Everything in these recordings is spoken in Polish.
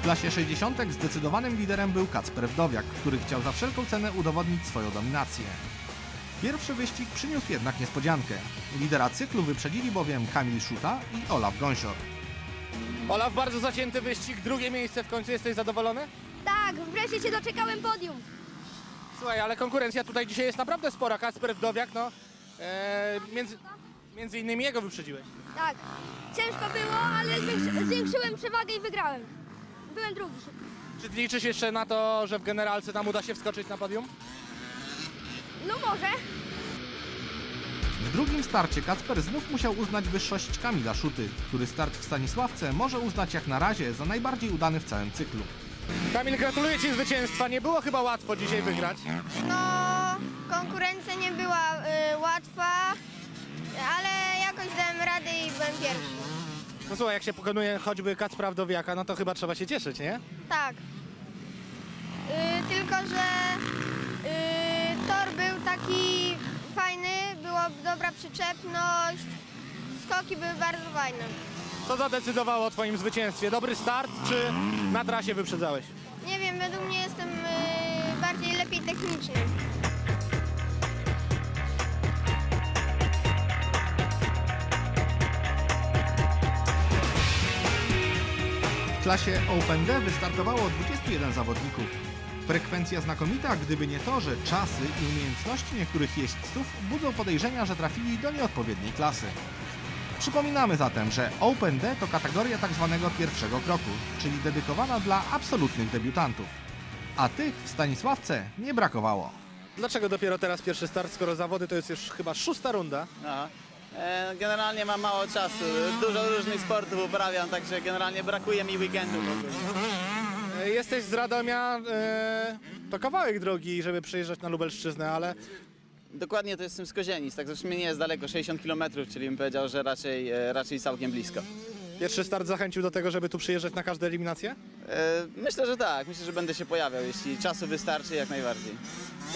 W klasie 60 zdecydowanym liderem był Kacper Wdowiak, który chciał za wszelką cenę udowodnić swoją dominację. Pierwszy wyścig przyniósł jednak niespodziankę. Lidera cyklu wyprzedzili bowiem Kamil Szuta i Olaf Gąsior. Olaf, bardzo zacięty wyścig, drugie miejsce w końcu, jesteś zadowolony? Tak, wreszcie się doczekałem podium. Słuchaj, ale konkurencja tutaj dzisiaj jest naprawdę spora. Kacper Wdowiak, no, e, między, między innymi jego wyprzedziłeś. Tak, ciężko było, ale zwiększy- zwiększyłem przewagę i wygrałem. Byłem drugi. Czy liczysz jeszcze na to, że w generalce tam uda się wskoczyć na podium? No może. W drugim starcie Kacper znów musiał uznać wyższość Kamila Szuty, który start w Stanisławce może uznać jak na razie za najbardziej udany w całym cyklu. Kamil, gratuluję Ci zwycięstwa. Nie było chyba łatwo dzisiaj wygrać. No, konkurencja nie była y, łatwa, ale jakoś dałem radę i byłem pierwszy. No słuchaj, jak się pokonuje choćby Kacpra Wdowiaka, no to chyba trzeba się cieszyć, nie? Tak. Y, tylko, że y, tor był taki fajny, była dobra przyczepność, skoki były bardzo fajne. Co zadecydowało o Twoim zwycięstwie? Dobry start, czy na trasie wyprzedzałeś? Nie wiem, według mnie jestem y, bardziej lepiej techniczny. W klasie Open D wystartowało 21 zawodników. Frekwencja znakomita, gdyby nie to, że czasy i umiejętności niektórych jeźdźców budzą podejrzenia, że trafili do nieodpowiedniej klasy. Przypominamy zatem, że Open D to kategoria tak zwanego pierwszego kroku, czyli dedykowana dla absolutnych debiutantów. A tych w Stanisławce nie brakowało. Dlaczego dopiero teraz pierwszy start, skoro zawody to jest już chyba szósta runda? No. E, Generalnie mam mało czasu, dużo różnych sportów uprawiam, także generalnie brakuje mi weekendu. E, Jesteś z Radomia, e, to kawałek drogi, żeby przyjeżdżać na Lubelszczyznę, ale Dokładnie to jestem z Kozienic, w sumie nie jest daleko, 60 km, czyli bym powiedział, że raczej, raczej całkiem blisko. Pierwszy start zachęcił do tego, żeby tu przyjeżdżać na każde eliminacje? E, Myślę, że tak, myślę, że będę się pojawiał, jeśli czasu wystarczy, jak najbardziej.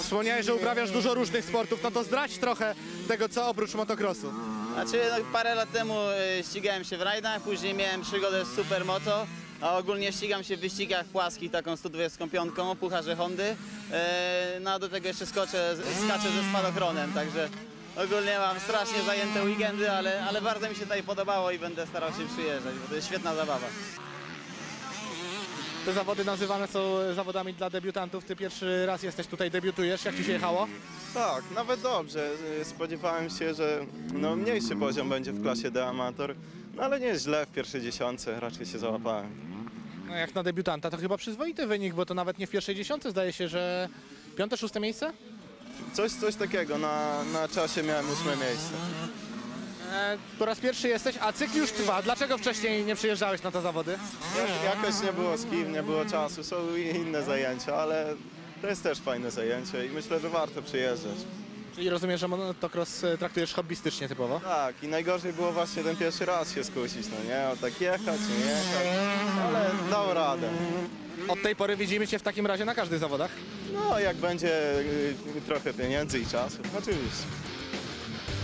Wspomniałeś, że uprawiasz dużo różnych sportów, no to zdradź trochę tego, co oprócz motocrossu. Znaczy, no, parę lat temu e, ścigałem się w rajdach, później miałem przygodę z Supermoto, a ogólnie ścigam się w wyścigach płaskich taką 125, pucharze Hondy, e, no a do tego jeszcze skoczę, skaczę ze spadochronem, także ogólnie mam strasznie zajęte weekendy, ale, ale bardzo mi się tutaj podobało i będę starał się przyjeżdżać, bo to jest świetna zabawa. Te zawody nazywane są zawodami dla debiutantów. Ty pierwszy raz jesteś tutaj, debiutujesz. Jak ci się jechało? Tak, nawet dobrze. Y, Spodziewałem się, że no, mniejszy poziom będzie w klasie D amator, no ale nie źle w pierwszej dziesiątce, raczej się załapałem. No jak na debiutanta to chyba przyzwoity wynik, bo to nawet nie w pierwszej dziesiątce zdaje się, że piąte, szóste miejsce? Coś, coś takiego, na, na czasie miałem ósme miejsce. E, po raz pierwszy jesteś, a cykl już trwa. Dlaczego wcześniej nie przyjeżdżałeś na te zawody? Jak, jakoś nie było z kim, nie było czasu, są i inne zajęcia, ale to jest też fajne zajęcie i myślę, że warto przyjeżdżać. Czyli rozumiem, że motocross e, traktujesz hobbystycznie typowo? Tak, i najgorzej było właśnie ten pierwszy raz się skusić, no nie, o tak jechać, nie jechać, ale dał radę. Od tej pory widzimy Cię w takim razie na każdych zawodach. No, jak będzie y, trochę pieniędzy i czasu, oczywiście.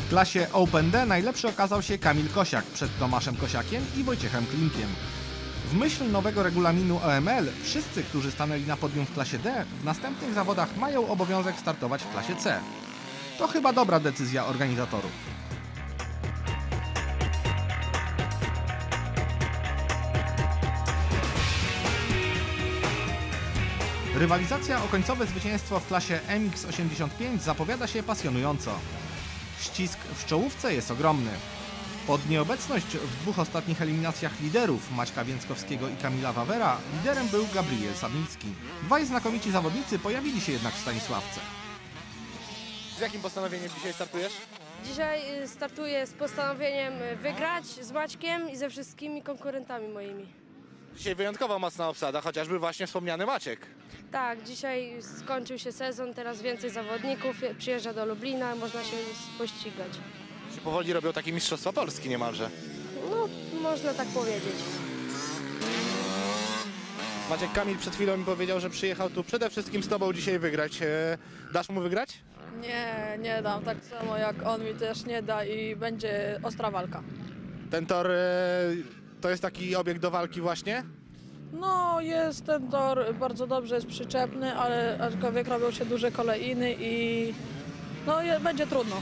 W klasie Open D najlepszy okazał się Kamil Kosiak przed Tomaszem Kosiakiem i Wojciechem Klimkiem. W myśl nowego regulaminu OML wszyscy, którzy stanęli na podium w klasie D, w następnych zawodach mają obowiązek startować w klasie C. To chyba dobra decyzja organizatorów. Rywalizacja o końcowe zwycięstwo w klasie MX85 zapowiada się pasjonująco. Ścisk w czołówce jest ogromny. Pod nieobecność w dwóch ostatnich eliminacjach liderów Maćka Więckowskiego i Kamila Wawera liderem był Gabriel Sabnicki. Dwaj znakomici zawodnicy pojawili się jednak w Stanisławce. Z jakim postanowieniem dzisiaj startujesz? Dzisiaj y, startuję z postanowieniem y, wygrać z Maćkiem i ze wszystkimi konkurentami moimi. Dzisiaj wyjątkowo mocna obsada, chociażby właśnie wspomniany Maciek. Tak, dzisiaj skończył się sezon, teraz więcej zawodników przyjeżdża do Lublina, można się pościgać. Się powoli robią takie mistrzostwa Polski niemalże. No, można tak powiedzieć. Maciek Kamil przed chwilą mi powiedział, że przyjechał tu przede wszystkim z Tobą dzisiaj wygrać. E, Dasz mu wygrać? Nie, nie dam. Tak samo jak on mi też nie da i będzie ostra walka. Ten tor e, to jest taki obiekt do walki właśnie? No jest ten tor bardzo dobrze, jest przyczepny, ale aczkolwiek robią się duże kolejny i no je, będzie trudno.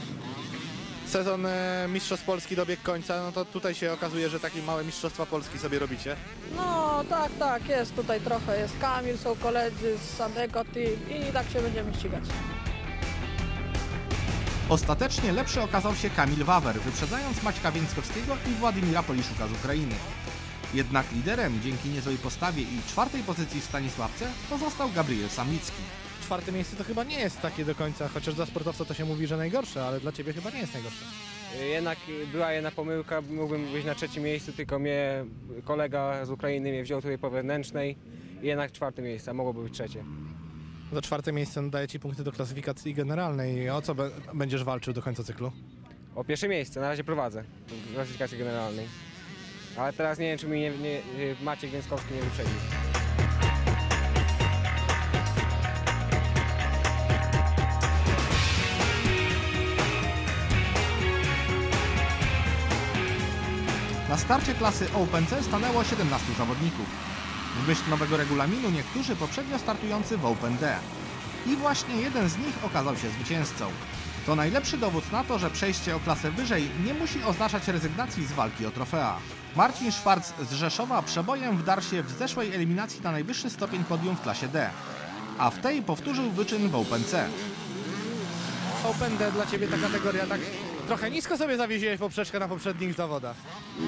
Sezon e, Mistrzostw Polski dobiegł końca, no to tutaj się okazuje, że takie małe Mistrzostwa Polski sobie robicie. No tak, tak, jest tutaj trochę, jest Kamil, są koledzy z Sandeko Team i tak się będziemy ścigać. Ostatecznie lepszy okazał się Kamil Wawer, wyprzedzając Maćka Więckowskiego i Władimira Poliszuka z Ukrainy. Jednak liderem dzięki niezłej postawie i czwartej pozycji w Stanisławce pozostał Gabriel Samicki. Czwarte miejsce to chyba nie jest takie do końca, chociaż dla sportowca to się mówi, że najgorsze, ale dla ciebie chyba nie jest najgorsze. Jednak była jedna pomyłka, mógłbym być na trzecim miejscu, tylko mnie kolega z Ukrainy mnie wziął tutaj po wewnętrznej i jednak czwarte miejsce, mogłoby być trzecie. Za czwarte miejsce daje ci punkty do klasyfikacji generalnej. O co be- będziesz walczył do końca cyklu? O pierwsze miejsce, na razie prowadzę w klasyfikacji generalnej. Ale teraz nie wiem, czy mi nie, nie, Maciek Więckowski nie wyprzedził. Na starcie klasy Open C stanęło 17 zawodników. W myśl nowego regulaminu niektórzy poprzednio startujący w Open D. I właśnie jeden z nich okazał się zwycięzcą. To najlepszy dowód na to, że przejście o klasę wyżej nie musi oznaczać rezygnacji z walki o trofea. Marcin Szwarc z Rzeszowa przebojem wdarł się w zeszłej eliminacji na najwyższy stopień podium w klasie D, a w tej powtórzył wyczyn w Open C. Open D dla ciebie ta kategoria tak trochę nisko sobie zawieziłeś poprzeczkę na poprzednich zawodach.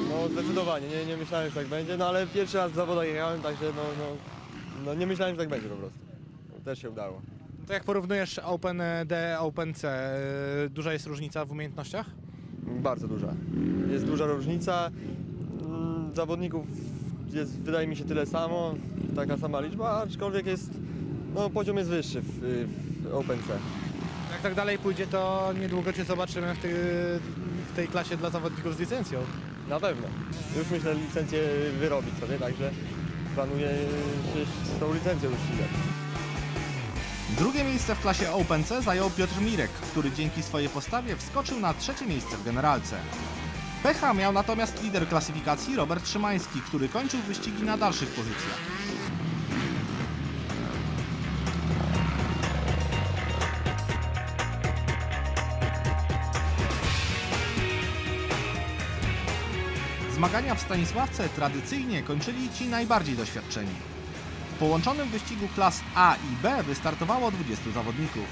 No zdecydowanie, nie, nie myślałem, że tak będzie, no ale pierwszy raz w zawodach jechałem, także no, no, no nie myślałem, że tak będzie po prostu. Też się udało. To jak porównujesz Open D, Open C, e, duża jest różnica w umiejętnościach? Bardzo duża. Jest duża różnica. Mm, Zawodników jest, wydaje mi się, tyle samo, taka sama liczba, aczkolwiek jest, no poziom jest wyższy w, w Open C. Jak tak dalej pójdzie, to niedługo cię zobaczymy w, tej w tej klasie dla zawodników z licencją. Na pewno. Już myślę licencję wyrobić sobie, także planuję się z tą licencją już ścigać. Drugie miejsce w klasie Open C zajął Piotr Mirek, który dzięki swojej postawie wskoczył na trzecie miejsce w generalce. Pecha miał natomiast lider klasyfikacji Robert Szymański, który kończył wyścigi na dalszych pozycjach. Zmagania w Stanisławce tradycyjnie kończyli ci najbardziej doświadczeni. W połączonym wyścigu klas A i B wystartowało 20 zawodników.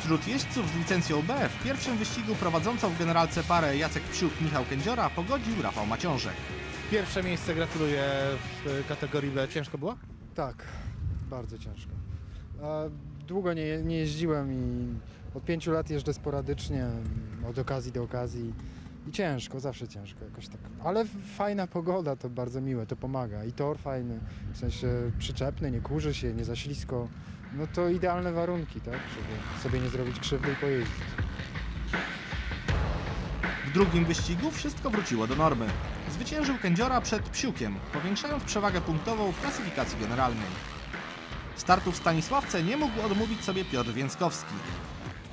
Wśród jeźdźców z licencją B w pierwszym wyścigu prowadzącą w generalce parę Jacek Psiuk Michał Kędziora pogodził Rafał Maciążek. Pierwsze miejsce gratuluję w kategorii B. Ciężko było? Tak, bardzo ciężko. Długo nie, nie jeździłem i od pięciu lat jeżdżę sporadycznie, od okazji do okazji i ciężko, zawsze ciężko jakoś tak. Ale fajna pogoda to bardzo miłe, to pomaga i tor fajny, w sensie przyczepny, nie kurzy się, nie za ślisko. No to idealne warunki, tak, żeby sobie nie zrobić krzywdy i pojeździć. W drugim wyścigu wszystko wróciło do normy. Zwyciężył Kędziora przed Psiukiem, powiększając przewagę punktową w klasyfikacji generalnej. Startu w Stanisławce nie mógł odmówić sobie Piotr Więckowski.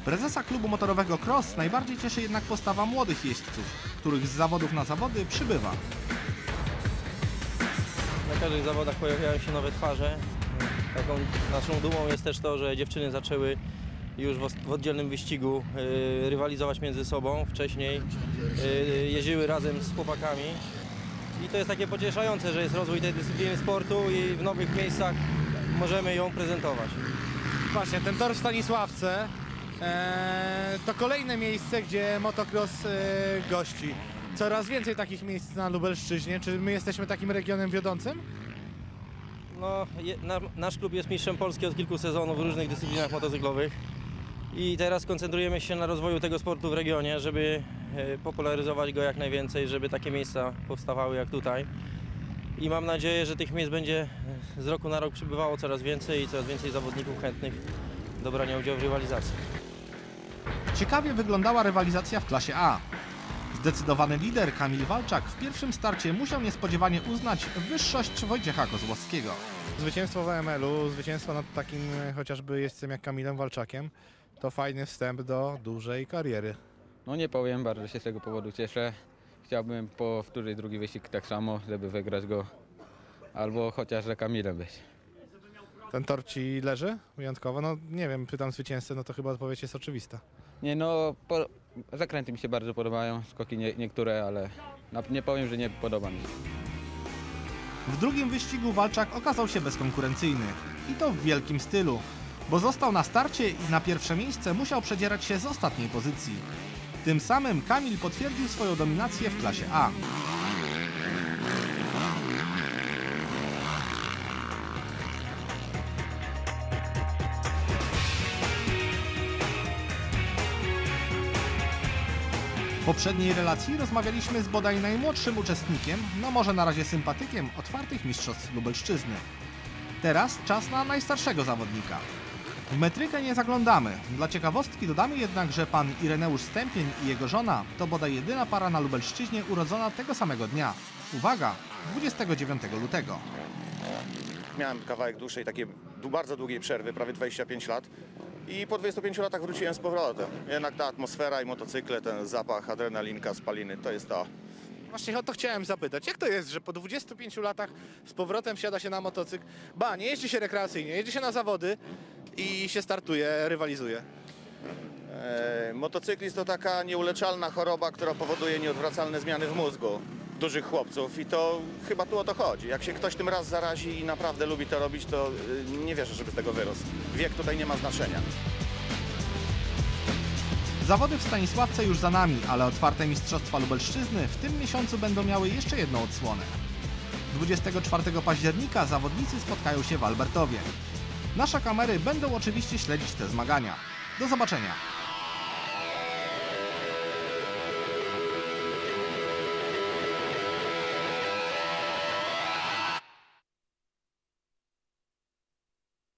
Prezesa klubu motorowego Cross najbardziej cieszy jednak postawa młodych jeźdźców, których z zawodów na zawody przybywa. Na każdych zawodach pojawiają się nowe twarze. Taką naszą dumą jest też to, że dziewczyny zaczęły już w, oddzielnym wyścigu y, rywalizować między sobą. Wcześniej y, jeździły razem z chłopakami. I to jest takie pocieszające, że jest rozwój tej dyscypliny sportu i w nowych miejscach możemy ją prezentować. Właśnie, ten tor w Stanisławce to kolejne miejsce, gdzie motocross e, gości. Coraz więcej takich miejsc na Lubelszczyźnie. Czy my jesteśmy takim regionem wiodącym? No, je, na, nasz klub jest mistrzem Polski od kilku sezonów w różnych dyscyplinach motocyklowych i teraz koncentrujemy się na rozwoju tego sportu w regionie, żeby e, popularyzować go jak najwięcej, żeby takie miejsca powstawały jak tutaj. I mam nadzieję, że tych miejsc będzie e, z roku na rok przybywało coraz więcej i coraz więcej zawodników chętnych do brania udziału w rywalizacji. Ciekawie wyglądała rywalizacja w klasie A. Zdecydowany lider Kamil Walczak w pierwszym starcie musiał niespodziewanie uznać wyższość Wojciecha Kozłowskiego. Zwycięstwo w AML-u, zwycięstwo nad takim e, chociażby jeźdźcem jak Kamilem Walczakiem to fajny wstęp do dużej kariery. No nie powiem, bardzo się z tego powodu cieszę. Chciałbym powtórzyć drugi wyścig tak samo, żeby wygrać go albo chociaż że Kamilem być. Ten tor ci leży wyjątkowo? No nie wiem, pytam zwycięzcę, no to chyba odpowiedź jest oczywista. Nie no, po, zakręty mi się bardzo podobają, skoki nie, niektóre, ale nie powiem, że nie podoba mi się. W drugim wyścigu Walczak okazał się bezkonkurencyjny. I to w wielkim stylu, bo został na starcie i na pierwsze miejsce musiał przedzierać się z ostatniej pozycji. Tym samym Kamil potwierdził swoją dominację w klasie A. W poprzedniej relacji rozmawialiśmy z bodaj najmłodszym uczestnikiem, no może na razie sympatykiem otwartych mistrzostw Lubelszczyzny. Teraz czas na najstarszego zawodnika. W metrykę nie zaglądamy. Dla ciekawostki dodamy jednak, że pan Ireneusz Stępień i jego żona to bodaj jedyna para na Lubelszczyźnie urodzona tego samego dnia. Uwaga, 29 lutego. Miałem kawałek dłuższej, takiej bardzo długiej przerwy, prawie 25 lat. I po 25 latach wróciłem z powrotem. Jednak ta atmosfera i motocykle, ten zapach, adrenalinka, spaliny, to jest to. Właśnie o to chciałem zapytać. Jak to jest, że po 25 latach z powrotem wsiada się na motocykl? Ba, nie jeździ się rekreacyjnie, jeździ się na zawody i się startuje, rywalizuje. E, motocyklizm to taka nieuleczalna choroba, która powoduje nieodwracalne zmiany w mózgu dużych chłopców i to chyba tu o to chodzi. Jak się ktoś tym raz zarazi i naprawdę lubi to robić, to y, nie wierzę, żeby z tego wyrósł. Wiek tutaj nie ma znaczenia. Zawody w Stanisławce już za nami, ale otwarte Mistrzostwa Lubelszczyzny w tym miesiącu będą miały jeszcze jedną odsłonę. 24 października zawodnicy spotkają się w Albertowie. Nasze kamery będą oczywiście śledzić te zmagania. Do zobaczenia!